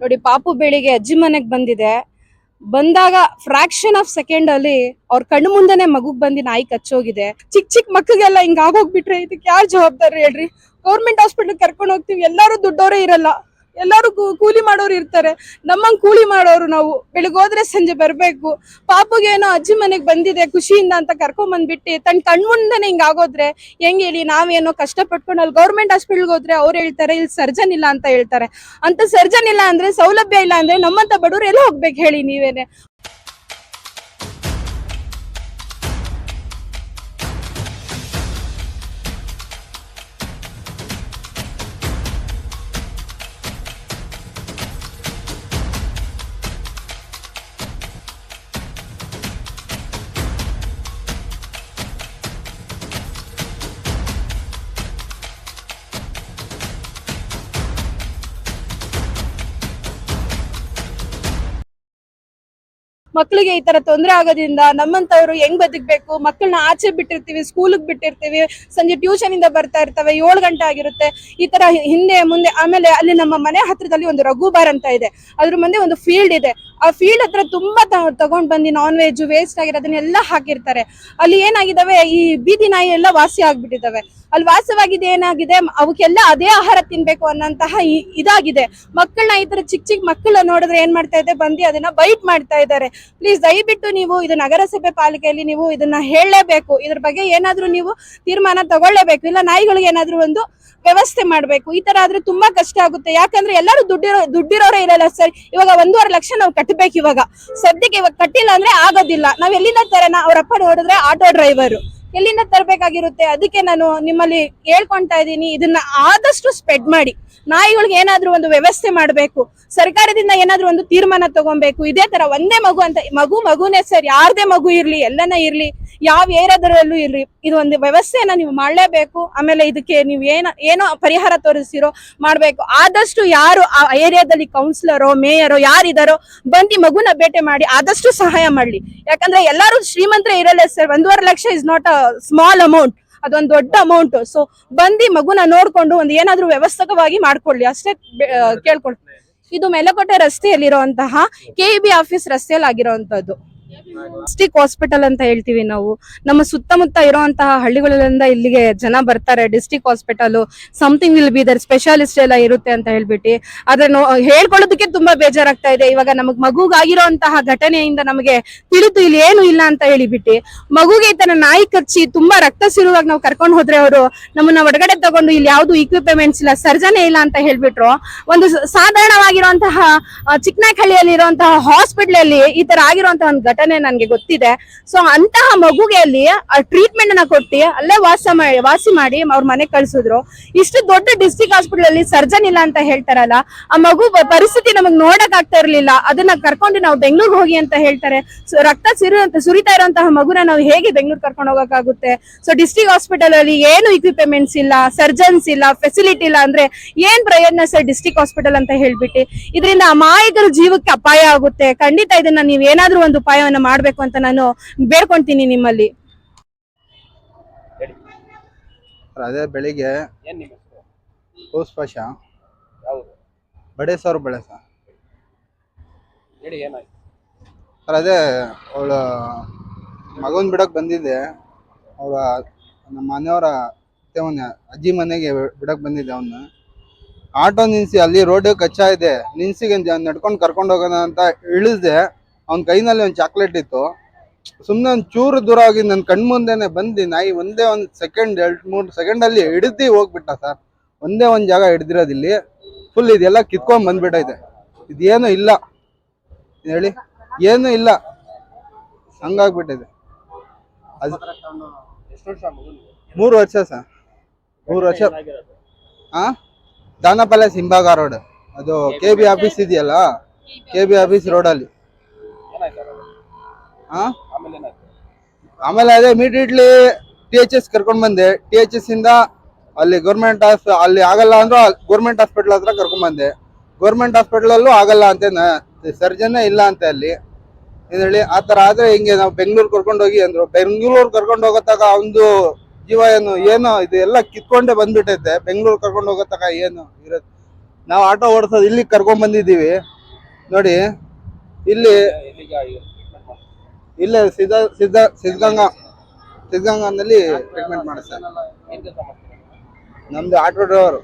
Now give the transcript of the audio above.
ನೋಡಿ, ಪಾಪು ಬೆಳಿಗ್ಗೆ ಅಜ್ಜಿ ಮನೆಗ್ ಬಂದಿದೆ. ಬಂದಾಗ ಫ್ರಾಕ್ಷನ್ ಆಫ್ ಸೆಕೆಂಡ್ ಅಲ್ಲಿ ಅವ್ರ ಕಣ್ಣು ಮುಂದೆನೆ ಮಗುಗ್ ಬಂದಿ ನಾಯಿ ಕಚ್ಚೋಗಿದೆ. ಚಿಕ್ಕ ಚಿಕ್ಕ ಮಕ್ಕಳಿಗೆಲ್ಲ ಹಿಂಗ್ ಆಗೋಗ್ಬಿಟ್ರೆ ಇದಕ್ಕೆ ಯಾರು ಜವಾಬ್ದಾರಿ ಹೇಳ್ರಿ? ಗೌರ್ಮೆಂಟ್ ಹಾಸ್ಪಿಟಲ್ ಕರ್ಕೊಂಡು ಹೋಗ್ತೀವಿ, ಎಲ್ಲಾರು ದುಡ್ಡೋರೇ ಇರಲ್ಲ. ಎಲ್ಲಾರು ಕೂಲಿ ಮಾಡೋರು ಇರ್ತಾರೆ. ನಮ್ಮಂಗ್ ಕೂಲಿ ಮಾಡೋರು ನಾವು. ಬೆಳಗೋದ್ರೆ ಸಂಜೆ ಬರ್ಬೇಕು. ಪಾಪುಗೆ ಏನೋ ಅಜ್ಜಿ ಮನೆಗ್ ಬಂದಿದೆ ಖುಷಿಯಿಂದ ಅಂತ ಕರ್ಕೊಂಡ್ ಬಂದ್ಬಿಟ್ಟು ತನ್ನ ಕಣ್ಮುಂದನೆ ಹಿಂಗ್ ಆಗೋದ್ರೆ ಹೆಂಗ್ ಹೇಳಿ, ನಾವೇನೋ ಕಷ್ಟ ಪಟ್ಕೊಂಡು ಅಲ್ಲಿ ಗೌರ್ಮೆಂಟ್ ಹಾಸ್ಪಿಟಲ್ಗೆ ಹೋದ್ರೆ ಅವ್ರು ಹೇಳ್ತಾರೆ, ಇಲ್ಲಿ ಸರ್ಜನ್ ಇಲ್ಲ ಅಂತ ಹೇಳ್ತಾರೆ. ಅಂತ ಸರ್ಜನ್ ಇಲ್ಲ ಅಂದ್ರೆ ಸೌಲಭ್ಯ ಇಲ್ಲ ಅಂದ್ರೆ ನಮ್ಮಂತ ಬಡವ್ರು ಎಲ್ಲ ಹೋಗ್ಬೇಕು ಹೇಳಿ ನೀವೇನೆ? ಮಕ್ಕಳಿಗೆ ಈ ತರ ತೊಂದರೆ ಆಗೋದ್ರಿಂದ ನಮ್ಮಂತವ್ರು ಹೆಂಗ್ ಬದುಕ್ಬೇಕು? ಮಕ್ಕಳನ್ನ ಆಚೆ ಬಿಟ್ಟಿರ್ತೀವಿ ಸ್ಕೂಲಿಗೆ ಬಿಟ್ಟಿರ್ತೀವಿ, ಸಂಜೆ ಟ್ಯೂಷನ್ ಇಂದ ಬರ್ತಾ ಇರ್ತವೆ, ಏಳು ಗಂಟೆ ಆಗಿರುತ್ತೆ. ಈ ತರ ಹಿಂದೆ, ಮುಂದೆ, ಆಮೇಲೆ ಅಲ್ಲಿ ನಮ್ಮ ಮನೆ ಹತ್ರದಲ್ಲಿ ಒಂದು ರಘು ಬಾರ್ ಅಂತ ಇದೆ. ಅದ್ರ ಮುಂದೆ ಒಂದು ಫೀಲ್ಡ್ ಇದೆ. ಆ ಫೀಲ್ಡ್ ಹತ್ರ ತುಂಬಾ ತಗೊಂಡ್ ಬಂದು ನಾನ್ ವೆಜ್ ವೇಸ್ಟ್ ಆಗಿರೋದನ್ನೆಲ್ಲ ಹಾಕಿರ್ತಾರೆ. ಅಲ್ಲಿ ಏನಾಗಿದಾವೆ ಈ ಬೀದಿ ನಾಯಿ ಎಲ್ಲ ವಾಸಿ ಆಗ್ಬಿಟ್ಟಿದಾವೆ ಅಲ್ಲಿ ವಾಸವಾಗಿದೆ ಏನಾಗಿದೆ, ಅವಕ್ಕೆಲ್ಲ ಅದೇ ಆಹಾರ ತಿನ್ಬೇಕು ಅನ್ನೋಂತಹ ಇದಾಗಿದೆ. ಮಕ್ಕಳನ್ನ ಈ ತರ ಚಿಕ್ಕ ಚಿಕ್ಕ ಮಕ್ಕಳ ನೋಡಿದ್ರೆ ಏನ್ ಮಾಡ್ತಾ ಇದೆ, ಬಂದು ಅದನ್ನ ಬೈಟ್ ಮಾಡ್ತಾ ಇದ್ದಾರೆ. ಪ್ಲೀಸ್ ದಯವಿಟ್ಟು ನೀವು ಇದು ನಗರಸಭೆ ಪಾಲಿಕೆಯಲ್ಲಿ ನೀವು ಇದನ್ನ ಹೇಳಲೇಬೇಕು. ಇದ್ರ ಬಗ್ಗೆ ಏನಾದ್ರೂ ನೀವು ತೀರ್ಮಾನ ತಗೊಳ್ಳೇಬೇಕು. ಇಲ್ಲ, ನಾಯಿಗಳಿಗೆ ಏನಾದ್ರೂ ಒಂದು ವ್ಯವಸ್ಥೆ ಮಾಡ್ಬೇಕು. ಈ ತರ ಆದ್ರೆ ತುಂಬಾ ಕಷ್ಟ ಆಗುತ್ತೆ. ಯಾಕಂದ್ರೆ ಎಲ್ಲರೂ ದುಡ್ಡಿರೋ, ದುಡ್ಡಿರೋರೇ ಇರಲ್ಲ ಸರ್. ಇವಾಗ ಒಂದೂವರೆ ಲಕ್ಷ ನಾವು ಕಟ್ಟಬೇಕು ಇವಾಗ. ಸದ್ಯಕ್ಕೆ ಇವಾಗ ಕಟ್ಟಿಲ್ಲ ಅಂದ್ರೆ ಆಗೋದಿಲ್ಲ. ನಾವ್ ಎಲ್ಲಿಂದ ತರೋಣ? ಅವ್ರ ಅಪ್ಪ ನೋಡಿದ್ರೆ ಆಟೋ ಡ್ರೈವರ್. ಎಲ್ಲಿಂದ ತರಬೇಕಾಗಿರುತ್ತೆ? ಅದಕ್ಕೆ ನಾನು ನಿಮ್ಮಲ್ಲಿ ಹೇಳ್ಕೊಂತಾ ಇದ್ದೀನಿ. ಇದನ್ನ ಆದಷ್ಟು ಸ್ಪ್ರೆಡ್ ಮಾಡಿ. ನಾಯಿಗಳಿಗೆ ಏನಾದ್ರೂ ಒಂದು ವ್ಯವಸ್ಥೆ ಮಾಡಬೇಕು. ಸರ್ಕಾರದಿಂದ ಏನಾದ್ರೂ ಒಂದು ತೀರ್ಮಾನ ತಗೊಬೇಕು. ಇದೇ ತರ ಒಂದೇ ಮಗು ಅಂತ, ಮಗು ಮಗುನೇ ಸರ್ ಯಾರ್ದೇ ಮಗು ಇರ್ಲಿ, ಎಲ್ಲನ ಇರ್ಲಿ, ಯಾವ ಏರಿಯಾದಲ್ಲೂ ಇರ್ಲಿ ಇದು ಒಂದು ವ್ಯವಸ್ಥೆಯನ್ನ ನೀವು ಮಾಡಲೇಬೇಕು. ಆಮೇಲೆ ಇದಕ್ಕೆ ನೀವು ಏನ, ಏನೋ ಪರಿಹಾರ ತೋರಿಸಿರೋ ಮಾಡ್ಬೇಕು. ಆದಷ್ಟು ಯಾರು ಆ ಏರಿಯಾದಲ್ಲಿ ಕೌನ್ಸಿಲರೋ ಮೇಯರೋ ಯಾರಿದಾರೋ ಬಂದು ಮಗುನ ಭೇಟಿ ಮಾಡಿ ಆದಷ್ಟು ಸಹಾಯ ಮಾಡ್ಲಿ. ಯಾಕಂದ್ರೆ ಎಲ್ಲರೂ ಶ್ರೀಮಂತರ ಇರಲ್ಲ ಸರ್ ಒಂದೂವರೆ lakh is not a small amount ಅದೊಂದು ದೊಡ್ಡ ಅಮೌಂಟ್ ಸೊ ಬಂದು ಮಗುನ ನೋಡ್ಕೊಂಡು ಒಂದು ಏನಾದ್ರೂ ವ್ಯವಸ್ಥಕವಾಗಿ ಮಾಡ್ಕೊಳ್ಳಿ. ಅಷ್ಟೇ ಕೇಳ್ಕೊಳ್ಳಿ ಇದು ಮೆಲಕೋಟೆ ರಸ್ತೆಯಲ್ಲಿರುವಂತಹ ಕೆ ಬಿ ಆಫೀಸ್ ರಸ್ತೆಯಲ್ಲಿ ಆಗಿರುವಂತದ್ದು ಡಿಸ್ಟಿಕ್ ಹಾಸ್ಪಿಟಲ್ ಅಂತ ಹೇಳ್ತೀವಿ ನಾವು. ನಮ್ಮ ಸುತ್ತಮುತ್ತ ಇರುವಂತಹ ಹಳ್ಳಿಗಳಿಂದ ಇಲ್ಲಿಗೆ ಜನ ಬರ್ತಾರೆ. District hospital something will be there specialist ಎಲ್ಲ ಇರುತ್ತೆ ಅಂತ ಹೇಳ್ಬಿಟ್ಟು. ಆದ್ರೆ ಹೇಳ್ಕೊಳ್ಳೋದಕ್ಕೆ ತುಂಬಾ ಬೇಜಾರಾಗ್ತಾ ಇದೆ. ಇವಾಗ ನಮಗ್ ಮಗುಗಾಗಿರುವಂತಹ ಘಟನೆಯಿಂದ ನಮಗೆ ತಿಳಿದು ಇಲ್ಲಿ ಏನು ಇಲ್ಲ ಅಂತ ಹೇಳಿಬಿಟ್ಟು ಮಗುಗೆ ತರ ನಾಯಿ ಕಚ್ಚಿ ತುಂಬಾ ರಕ್ತ ಸಿರುವಾಗ ನಾವು ಕರ್ಕೊಂಡು ಹೋದ್ರೆ ಅವರು ನಮ್ಮನ್ನ ಹೊರಗಡೆ ತಗೊಂಡು ಇಲ್ಲಿ ಯಾವ್ದು ಇಕ್ವಿಪ್ಮೆಂಟ್ಸ್ ಇಲ್ಲ ಸರ್ಜನೆ ಇಲ್ಲ ಅಂತ ಹೇಳ್ಬಿಟ್ರು. ಒಂದು ಸಾಧಾರಣವಾಗಿರುವಂತಹ ಆ, ಚಿಕ್ಕನಾಯಕಹಳ್ಳಿಯಲ್ಲಿ ಇರುವಂತಹ ಹಾಸ್ಪಿಟಲ್ ಅಲ್ಲಿ ಈ ತರ ಆಗಿರುವಂತಹ ಒಂದು ಘಟನೆ ನನ್ಗೆ ಗೊತ್ತಿದೆ. ಸೊ ಅಂತಹ ಮಗುಗೆ ಅಲ್ಲಿ ಟ್ರೀಟ್ಮೆಂಟ್ ಅನ್ನ ಕೊಟ್ಟು, ಅಲ್ಲೇ ವಾಸ ಮಾಡಿ ವಾಸಿ ಮಾಡಿ ಅವ್ರ ಮನೆ ಕಳ್ಸಿದ್ರು. ಇಷ್ಟು ದೊಡ್ಡ ಡಿಸ್ಟಿಕ್ ಹಾಸ್ಪಿಟಲ್ ಅಲ್ಲಿ ಸರ್ಜನ್ ಇಲ್ಲ ಅಂತ ಹೇಳ್ತಾರಲ್ಲ, ಆ ಮಗು ಪರಿಸ್ಥಿತಿ ನಮಗ್ ನೋಡಕ್ ಆಗ್ತಾ ಇರ್ಲಿಲ್ಲ. ಅದನ್ನ ಕರ್ಕೊಂಡು ನಾವು ಬೆಂಗಳೂರಿಗೆ ಹೋಗಿ ಅಂತ ಹೇಳ್ತಾರೆ. ರಕ್ತ ಸಿರು, ಸುರಿತಾ ಇರುವಂತಹ ಮಗುನ ನಾವು ಹೇಗೆ ಬೆಂಗಳೂರು ಕರ್ಕೊಂಡು ಹೋಗಕ್ಕಾಗುತ್ತೆ? ಸೊ ಡಿಸ್ಟಿಕ್ ಹಾಸ್ಪಿಟಲ್ ಅಲ್ಲಿ ಏನು ಇಕ್ವಿಪ್ಮೆಂಟ್ಸ್ ಇಲ್ಲ ಸರ್ಜನ್ಸ್ ಇಲ್ಲ ಫೆಸಿಲಿಟಿ ಇಲ್ಲ ಅಂದ್ರೆ ಏನ್ ಪ್ರಯೋಜನ ಸರ್ ಡಿಸ್ಟಿಕ್ ಹಾಸ್ಪಿಟಲ್ ಅಂತ ಹೇಳ್ಬಿಟ್ಟು? ಇದರಿಂದ ಅಮಾಯಕರ ಜೀವಕ್ಕೆ ಅಪಾಯ ಆಗುತ್ತೆ. ಖಂಡಿತ ಇದನ್ನ ನೀವು ಏನಾದ್ರೂ ಒಂದು ಉಪಾಯವನ್ನ ಮಾಡ್ಬೇಕು ಅಂತ ನಾನು ಬೇಡ್ಕೊಂತೀನಿ ನಿಮ್ಮಲ್ಲಿ. ಅದೇ ಬೆಳಿಗ್ಗೆ ಏನ್ ನಿಮ್ಮ ಹೆಸರು? ಪೌಸ್ಪಾಶ ಯಾವುದು? ಬಡೆ ಸಾವಿರ ಬೆಳೆ ಸರ್. ಹೇಳಿ ಏನಾಯ್ತು? ಸರ್ ಅದೇ ಅವಳು ಮಗನ್ ಬಿಡಕ್ ಬಂದಿದ್ದೆ. ಅವಳ ನಮ್ಮ ಮನೆಯವರ ಅವನ ಅಜ್ಜಿ ಮನೆಗೆ ಬಿಡಕ್ ಬಂದಿದ್ದೆ ಅವನ್ನ. ಆಟೋ ನಿನ್ಸಿ ಅಲ್ಲಿ ರೋಡ್ ಕಚ್ಚಾ ಇದೆ ನಿನ್ಸಿಗೆ ನಡ್ಕೊಂಡು ಕರ್ಕೊಂಡು ಹೋಗೋಣ ಅಂತ ಇಳಿಸ್ದೆ. ಅವನ ಕೈನಲ್ಲಿ ಒಂದು ಚಾಕ್ಲೇಟ್ ಇತ್ತು. ಸುಮ್ಮನೆ ಒಂದು ಚೂರು ದೂರ ಹೋಗಿ ನನ್ನ ಕಣ್ಮುಂದೆನೆ ಬಂದು, ನಾಯಿ ಒಂದೇ ಒಂದು ಸೆಕೆಂಡ್ ಎರಡು, ಮೂರು ಸೆಕೆಂಡಲ್ಲಿ ಹಿಡಿದು ಹೋಗ್ಬಿಟ್ಟ ಸರ್. ಒಂದೇ ಒಂದು ಜಾಗ ಹಿಡ್ದಿರೋದಿಲ್ಲಿ ಫುಲ್ ಇದೆಲ್ಲ ಕಿತ್ಕೊಂಡ್ ಬಂದ್ಬಿಟ್ಟೈತೆ ಇದೇನು ಇಲ್ಲ. ಹೇಳಿ? ಏನು ಇಲ್ಲ. ಹಂಗಾಗ್ಬಿಟ್ಟಿದೆ ಅದು ಮೂರು ವರ್ಷ ಸರ್. ಮೂರು ವರ್ಷ. ಹಾಂ ದಾನ ಪ್ಯಾಲೇಸ್ ಹಿಂಭಾಗ ರೋಡ್. ಅದು ಕೆ ಬಿ ಆಫೀಸ್ ಇದೆಯಲ್ಲ? ಕೆ ಬಿ ಆಫೀಸ್ ರೋಡಲ್ಲಿ. ಆಮೇಲೆ ಅದೇ ಇಮಿಡಿಯೇಟ್ಲಿ ಟಿ ಎಚ್ ಎಸ್ ಕರ್ಕೊಂಡ್ ಬಂದೆ. ಟಿ ಎಚ್ ಎಸ್ ಇಂದ ಅಲ್ಲಿ ಗೌರ್ಮೆಂಟ್ ಅಲ್ಲಿ ಆಗಲ್ಲ ಅಂದ್ರೆ ಗೌರ್ಮೆಂಟ್ ಹಾಸ್ಪಿಟಲ್ ಹತ್ರ ಕರ್ಕೊಂಡ್ ಬಂದೆ. ಗೌರ್ಮೆಂಟ್ ಹಾಸ್ಪಿಟಲಲ್ಲೂ ಆಗಲ್ಲ ಅಂತ ಸರ್ಜನ್ ಇಲ್ಲ ಅಂತ ಅಲ್ಲಿ. ಹೇಳಿ ಆ ತರ ಆದ್ರೆ ಹಿಂಗೆ ನಾವು ಬೆಂಗಳೂರು ಕರ್ಕೊಂಡು ಹೋಗಿ ಅಂದ್ರು. ಬೆಂಗಳೂರು ಕರ್ಕೊಂಡು ಹೋಗೋತಾಗ ಒಂದು ಜೀವ ಏನು ಏನೋ ಇದು ಎಲ್ಲ ಕಿತ್ಕೊಂಡೆ ಬಂದ್ಬಿಟ್ಟೈತೆ. ಬೆಂಗಳೂರು ಕರ್ಕೊಂಡು ಹೋಗೋತಾಗ ಏನು ಇರೋದು. ನಾವು ಆಟೋ ಓಡಿಸೋದು ಇಲ್ಲಿ ಕರ್ಕೊಂಡ್ ಬಂದಿದ್ದೀವಿ. ನೋಡಿ ಇಲ್ಲಿ ಇಲ್ಲೇ ಸಿದ್ಧ ಸಿದ್ಧ ಸಿದ್ಧಗಂಗಾ ಸಿದ್ಧಗಂಗಾನಲ್ಲಿ ಟ್ರೀಟ್ಮೆಂಟ್ ಮಾಡಿಸ್ತಾರೆ. ಸರ್ ನಮ್ದು ಆಟೋ ಡ್ರೈವರ್